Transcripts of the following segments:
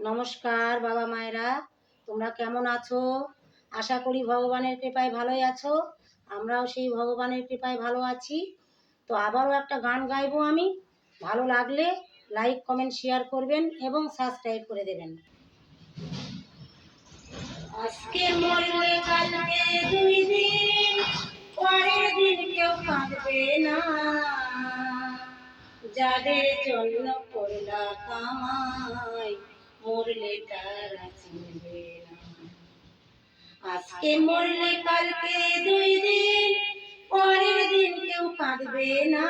নমস্কার, বাবা মায়েরা। তোমরা কেমন আছো? আশা করি ভগবানের কৃপায় ভালোই আছো। আমরাও সেই ভগবানের কৃপায় ভালো আছি। তো আবারও একটা গান গাইবো আমি। ভালো লাগলে লাইক, কমেন্ট, শেয়ার করবেন এবং সাবস্ক্রাইব করে দেবেন। আজকে মরলে কালকে দুই দিন পরের দিন কেউ কাঁদবে না। যাদের জন্য করলা কামাই মরলে তারা চিনবে না? আজকে মরলে কালকে দুই দিন পরের দিন কেউ কাঁদবে না।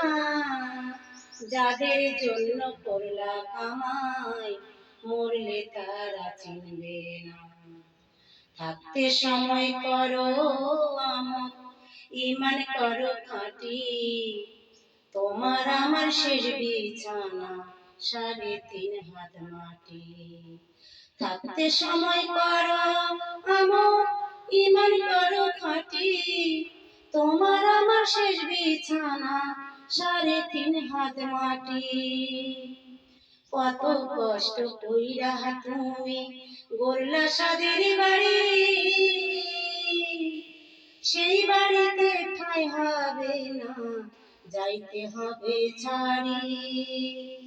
যাদের জন্য করলা কামাই মরলে তারা চিনবে না। থাকতে সময় করো আমত ইমান করো খাঁটি। তোমার আমার শেষ বিছানা সাড়ে তিন হাত মাটি। থাকতে সময় করো আমার ইমান করো খাঁটি। তোমার আমার শেষ বিছানা সাড়ে তিন হাত মাটি। কত কষ্ট কইরা তুমি গোরলা সাদের বাড়ি। সেই বাড়িতে ঠাই হবে না, যাইতে হবে ছাড়ি।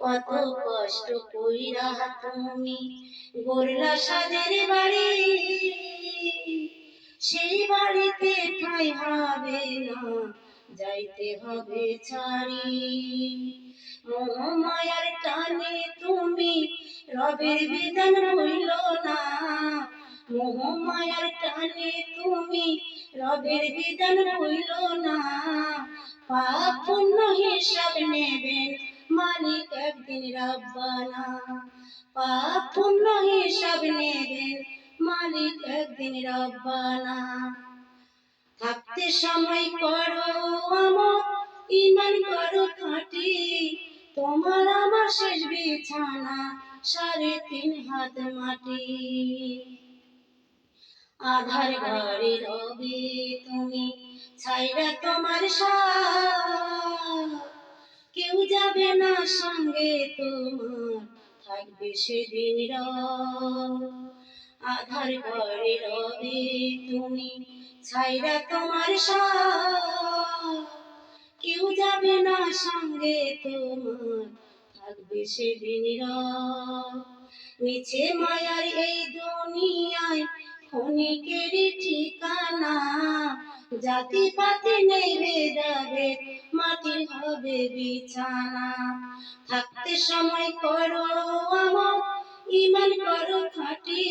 কত কষ্ট কইরা তুমি গোরলা সাদের বাড়ি। সেই বাড়িতে ঠাই হবে না, যাইতে হবে ছাড়ি। মোহমায়ার টানে তুমি রবের বিধান হইল না। মোহমায়ার টানে তুমি রবের বিধান হইল না। পাপ পুণ্য হিসাব নেবেন মালিক একদিন রব্বানা। পাপ পুণ্য হিসাব নেবেন মালিক একদিন রব্বানা। থাকতে সময় করো আমার ইমান করো খাঁটি। তোমার আমার শেষ বিছানা, সাড়ে তিন হাত মাটি। আধার ঘরে রবি তুমি, ছাইরা তোমার সাথ। কেউ যাবে না সঙ্গে তোমার, থাকবে সেদিন। আধার ঘরে রবি তুমি, ছাইরা তোমার কেউ যাবে না সঙ্গে তোমার, থাকবে সেদিন। মিছে মায়ার এই দুনিয়ায়, ক্ষণিকের ঠিকানা জাতি পাতি নেই ভেদাভেদ মাটির হবে বিছানা। থাকতে সময় করো আমার ইমান করো খাটি।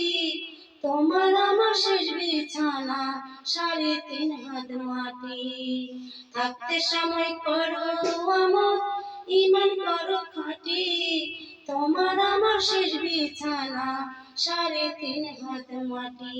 তোমার আমার শেষ বিছানা, সাড়ে তিন হাত মাটি। থাকতে সময় করো আমার ইমান করো খাটি। তোমার আমার শেষ বিছানা, সাড়ে তিন হাত মাটি।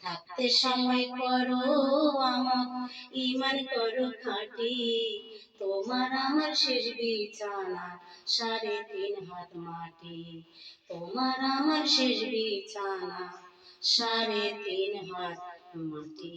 থাকতে সময় করো আমার ইমান করো খাটি। তোমার আমার শেষ বিছানা, সাড়ে তিন হাত মাটি। তোমার আমার শেষ বিছানা, সাড়ে তিন হাত মাটি।